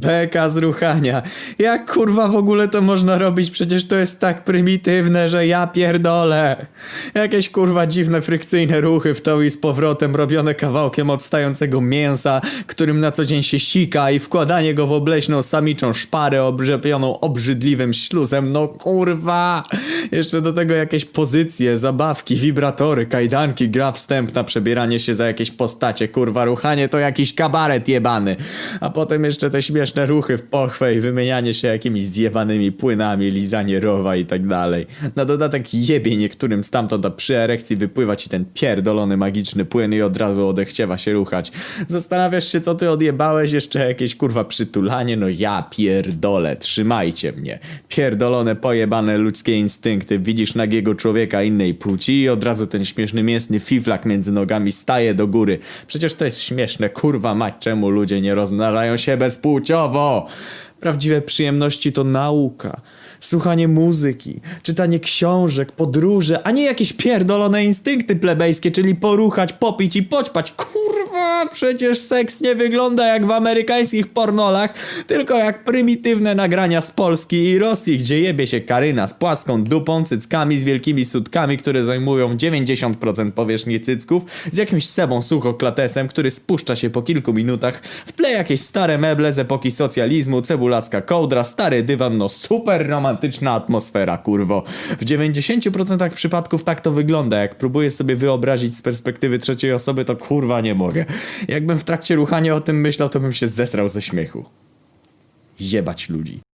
Beka z ruchania. Jak kurwa w ogóle to można robić? Przecież to jest tak prymitywne, że ja pierdolę. Jakieś kurwa dziwne frykcyjne ruchy w to i z powrotem robione kawałkiem odstającego mięsa, którym na co dzień się sika i wkładanie go w obleśną samiczą szparę obrzepioną obrzydliwym śluzem. No kurwa. Jeszcze do tego jakieś pozycje, zabawki, wibratory, kajdanki, gra wstępna, przebieranie się za jakieś postacie. Kurwa, ruchanie to jakiś kabaret jebany. A potem jeszcze te śmieszne ruchy w pochwę i wymienianie się jakimiś zjebanymi płynami, lizanie rowa i tak dalej. Na dodatek jebie niektórym stamtąd, a przy erekcji wypływa ci ten pierdolony magiczny płyn i od razu odechciewa się ruchać. Zastanawiasz się, co ty odjebałeś? Jeszcze jakieś kurwa przytulanie? No ja pierdolę, trzymajcie mnie. Pierdolone, pojebane ludzkie instynkty. Widzisz nagiego człowieka innej płci i od razu ten śmieszny mięsny fiflak między nogami staje do góry. Przecież to jest śmieszne, kurwa mać, czemu ludzie nie rozmnażają się bezpłciowo? Prawdziwe przyjemności to nauka, słuchanie muzyki, czytanie książek, podróże, a nie jakieś pierdolone instynkty plebejskie, czyli poruchać, popić i poćpać. Kurwa, przecież seks nie wygląda jak w amerykańskich pornolach, tylko jak prymitywne nagrania z Polski i Rosji, gdzie jebie się Karyna z płaską dupą, cyckami z wielkimi sutkami, które zajmują 90% powierzchni cycków, z jakimś sebą suchoklatesem, który spuszcza się po kilku minutach, w tle jakieś stare meble z epoki socjalizmu, cebulacka kołdra, stary dywan, no super romantyczna atmosfera, kurwo. W 90% przypadków tak to wygląda, jak próbuję sobie wyobrazić z perspektywy trzeciej osoby, to kurwa nie mogę. Jakbym w trakcie ruchania o tym myślał, to bym się zesrał ze śmiechu. Jebać ludzi.